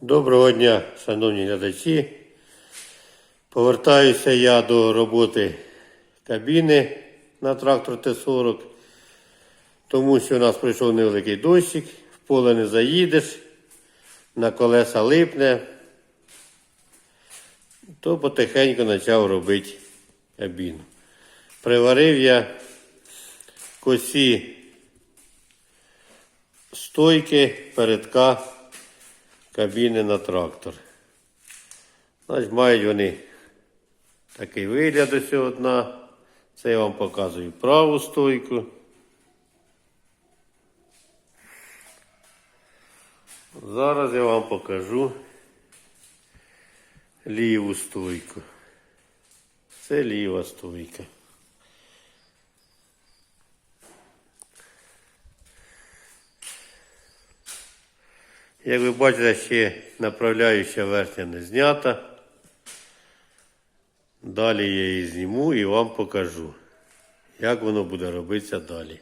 Доброго дня, шановні глядачі. Повертаюся я до роботи кабіни на трактор Т-40, тому що у нас прийшов невеликий дощик, в поле не заїдеш, на колеса липне, то потихеньку почав робити кабіну. Приварив я косі стойки передка кабіни на трактор. Значить, мають вони такий вигляд ось одна. Це я вам показую праву стойку. Зараз я вам покажу ліву стойку. Це ліва стойка. Як ви бачите, ще направляюча верхня не знята. Далі я її зніму і вам покажу, як воно буде робитися далі.